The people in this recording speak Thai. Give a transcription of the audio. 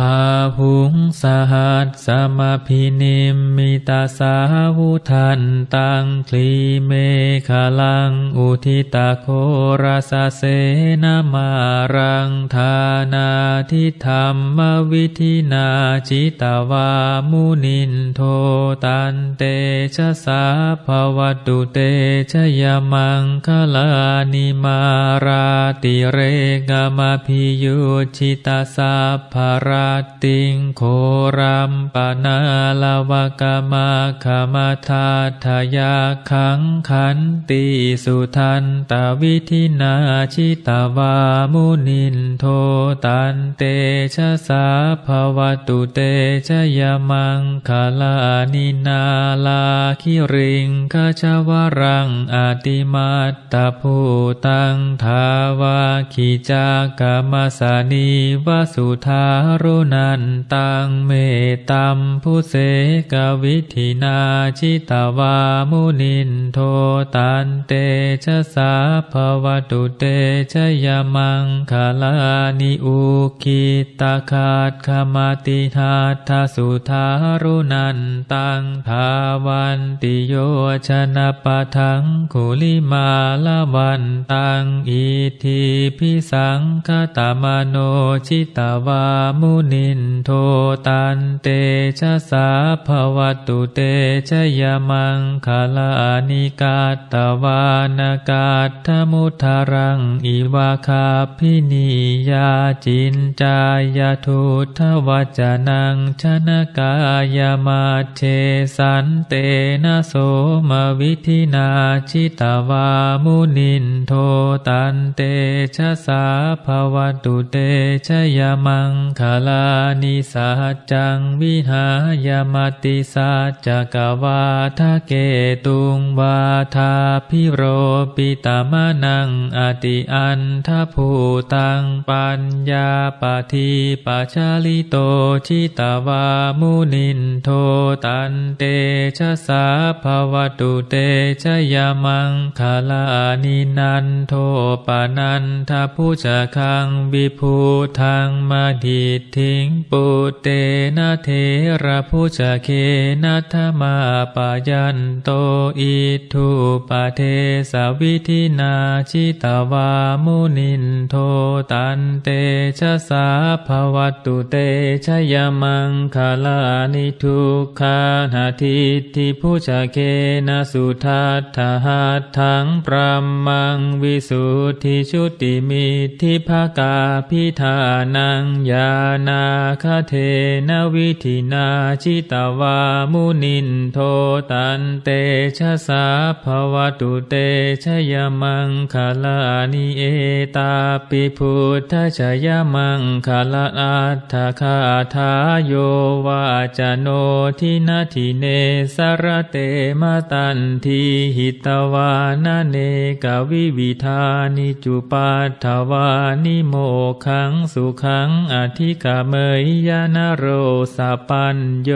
พาหุงสหัสสมาพินิมมิตาสาวุทันตังคลีเมฆลัง อุทิตาโคราสเสนามารังธานาทิธรรมวิธินาจิตาวามุนินโทตันเตชะสาภวตุเตชะยมังคลานิมาราติเรกามพิยุชิตาสาภารติงโครัมปนาลาวกามาคามาทาทยาขังขันติสุทันตวิธินาชิตาวามุนินโทตันเตชะสาภวตุเตชะยมังคาลานินาลาคิริงคชวรังอาติมาตตภูตังทาวาคิจากามาสานีวสุธารุนันตังเมตัมพุเสกวิธินาชิตาวามุนินโทตันเตชะสาภวตุเตชะยมังคาลานิอุคิตาคาตขมาติหาทาสุธารุนันตังทาวันติโยชนะปะทังคุลิมาลวันตังอิทิพิสังคตามโนชิตาวามุนินโทตันเตชะสาภวตุเตชะยมังคาลานิกาตวานากาทมุทารังอิวาคาพินิยาจินจายาทุทวจนังชนกายามาเชสันเตนะโสมวิธินาชิตาวามุนินโทตันเตชะสาภวตุเตชะยมังคาลานิสัจจังวิหายามติสัจจกวาทะเกตุงวาทาพิโรปิตามานังอติอันทภูตังปัญญาปทีปัชาลิโตชิตาวามุนินโทตันเตชะสาภวตุเตชะยมังคาลานินันโทปานันทพุชะคังวิภูทังมาดิทิงปุเตนะเทระพุชะเคนัทมาปายันโตอิทุปะเทสวิธินาชิตาวามุนินโทตันเตชะสาภวตุเตชะยมังคาลานิทุกขานาทิทิพุชะเคนะสุทัตถหัตถังปรัมมังวิสุทธิชุติมิทิภากาพิธานังยานาคเทนวิธินาชิตาวามุนินโทตันเตชะสาภวตุเตชะยมังคาลานิเอตาปิพุทธชยมังคาลาอัตถคาทาโยวาจโนทินาทิเนสรเตมาตันทีหิตวานาเนกวิวิธานิจุปัฏฐวานิโมขังสุขังอธิกาเมยยานโรสปัญโย